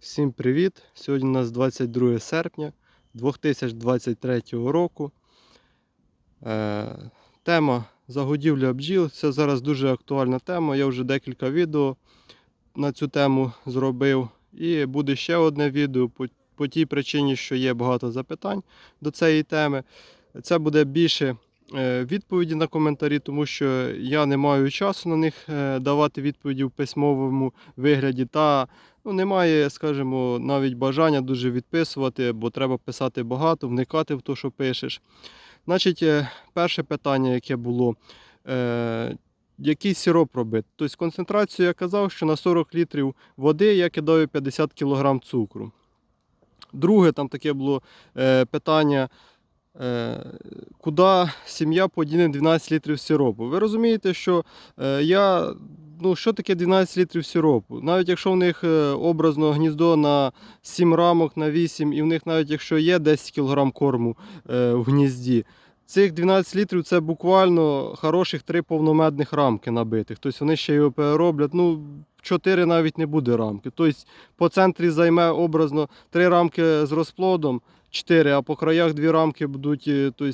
Всім привіт! Сьогодні у нас 22 серпня 2023 року. Е, тема загодівля бджіл. Це зараз дуже актуальна тема. Я вже декілька відео на цю тему зробив. І буде ще одне відео по, по тій причині, що є багато запитань до цієї теми. Це буде більше е, відповіді на коментарі, тому що я не маю часу на них е, давати відповіді в письмовому вигляді. Та ну, немає, скажімо, навіть бажання дуже відписувати, бо треба писати багато, вникати в те, що пишеш. Значить, е, перше питання, яке було. Е, який сироп робити? Тобто концентрацію я казав, що на 40 літрів води я кидаю 50 кг цукру. Друге, там таке було е, питання, е, куди сім'я подіне 12 літрів сиропу. Ви розумієте, що е, я. Ну, що таке 12 літрів сиропу? Навіть якщо в них е, образно гніздо на 7 рамок, на 8, і в них навіть якщо є 10 кг корму е, в гнізді, цих 12 літрів це буквально хороших 3 повномедних рамки набитих. Тобто вони ще його перероблять. Ну, 4 навіть не буде рамки. Тобто по центрі займе образно 3 рамки з розплодом, 4, а по краях 2 рамки будуть, тобто,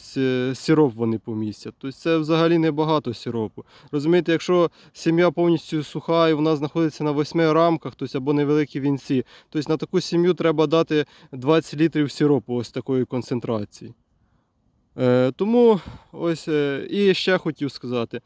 сироп вони помістять. Тобто це взагалі небагато сиропу. Розумієте, якщо сім'я повністю суха і вона знаходиться на 8 рамках, тобто або невеликі вінці, тобто на таку сім'ю треба дати 20 літрів сиропу ось такої концентрації. Е, тому ось і ще хотів сказати.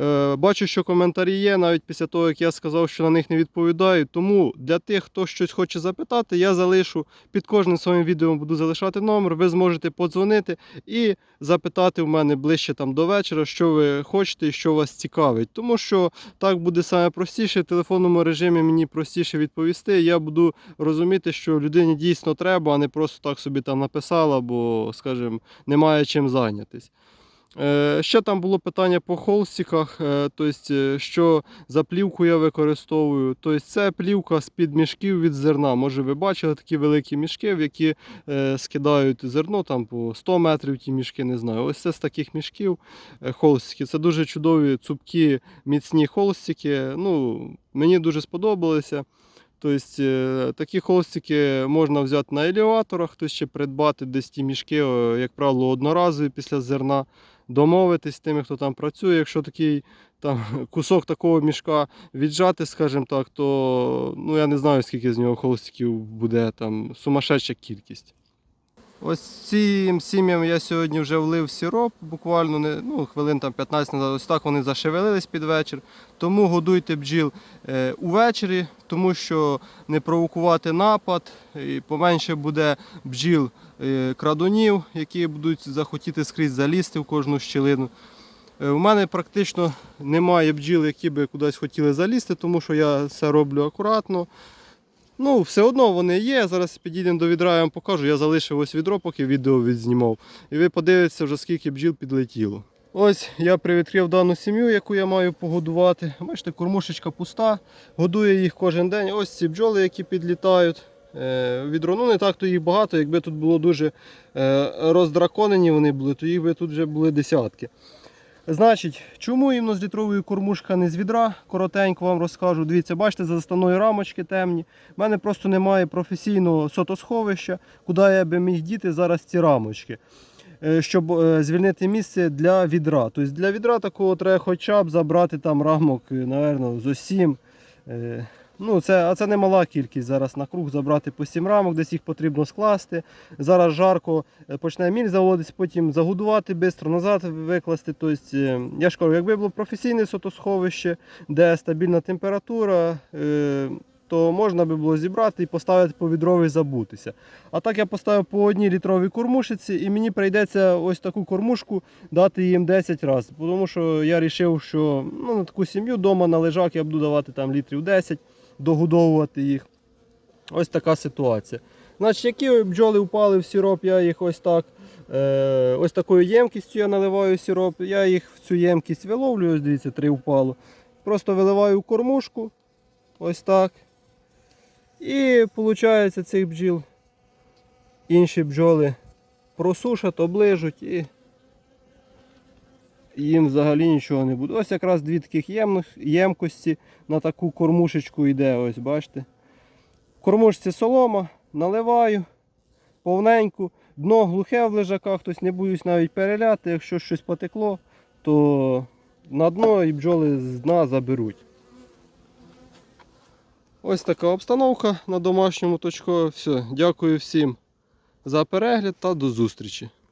Е, Бачу, що коментарі є, навіть після того, як я сказав, що на них не відповідаю. Тому для тих, хто щось хоче запитати, я залишу під кожним своїм відео буду залишати номер. Ви зможете подзвонити і запитати в мене ближче там до вечора, що ви хочете і що вас цікавить. Тому що так буде саме простіше. В телефонному режимі мені простіше відповісти. Я буду розуміти, що людині дійсно треба, а не просто так собі там написала, бо, скажімо, немає чим зайнятись. Е, Ще там було питання по холстиках, е, тобто, е, що за плівку я використовую. Тобто, це плівка з-під мішків від зерна. Може, ви бачили такі великі мішки, в які скидають зерно там по 100 метрів ті мішки, не знаю. Ось це з таких мішків холстики. Це дуже чудові, цупкі, міцні холстики. Ну, мені дуже сподобалися. Тобто такі холстики можна взяти на елеваторах, хтось ще придбати десь ті мішки, як правило, одноразові після зерна домовитись з тими, хто там працює. Якщо такий там кусок такого мішка віджати, скажімо так, то ну я не знаю, скільки з нього холостяків буде там сумасшедша кількість. Ось цим сім'ям я сьогодні вже влив сироп, буквально ну, хвилин там 15 назад. Ось так вони зашевелились під вечір. Тому годуйте бджіл е, увечері, тому що не провокувати напад, і поменше буде бджіл е, крадунів, які будуть захотіти скрізь залізти в кожну щілину. Е, У мене практично немає бджіл, які би кудись хотіли залізти, тому що я все роблю акуратно. Ну, все одно вони є. Зараз підійдемо до відра, я вам покажу. Я залишив ось відро, поки відео відзнімав. І ви подивитеся вже скільки бджіл підлетіло. Ось я привідкрив дану сім'ю, яку я маю погодувати. Бачите, кормушечка пуста, годує їх кожен день. Ось ці бджоли, які підлітають. Е, Відро, ну не так то їх багато. Якби тут було дуже е, роздраконені вони були, то їх би тут вже були десятки. Значить, чому іменно з літрової кормушка не з відра? Коротенько вам розкажу. Дивіться, бачите, за заставної рамочки темні. У мене просто немає професійного сотосховища, куди я би міг діти зараз ці рамочки. е, Щоб е, звільнити місце для відра. Тобто для відра такого треба хоча б забрати там рамок, е, напевно, з 7. Ну, це, а це немала кількість зараз на круг забрати по 7 рамок, десь їх потрібно скласти. Зараз жарко е, почне міль заводитись, потім загодувати швидко, назад викласти. Тобто, е, я ж кажу, якби було професійне сотосховище, де стабільна температура, е, то можна би було зібрати і поставити по відрові забутися. А так я поставив по одній літровій кормушиці, і мені прийдеться ось таку кормушку дати їм 10 разів. Тому що я вирішив, що ну, на таку сім'ю вдома на лежак я буду давати там літрів 10 догодовувати їх. Ось така ситуація. Значить, які бджоли впали в сироп, я їх ось так. Е, ось такою ємкістю я наливаю сироп. Я їх в цю ємкість виловлюю, ось дивіться, три впало. Просто виливаю в кормушку. Ось так. І виходить цих бджіл. Інші бджоли просушать, оближуть і їм взагалі нічого не буде. Ось якраз дві таких ємкості на таку кормушечку йде, ось бачите. кормушці солома, наливаю повненьку. Дно глухе в лежаках, тобто не боюсь навіть переляти. Якщо щось потекло, то на дно і бджоли з дна заберуть. Ось така обстановка на домашньому точку. Все, дякую всім за перегляд та до зустрічі.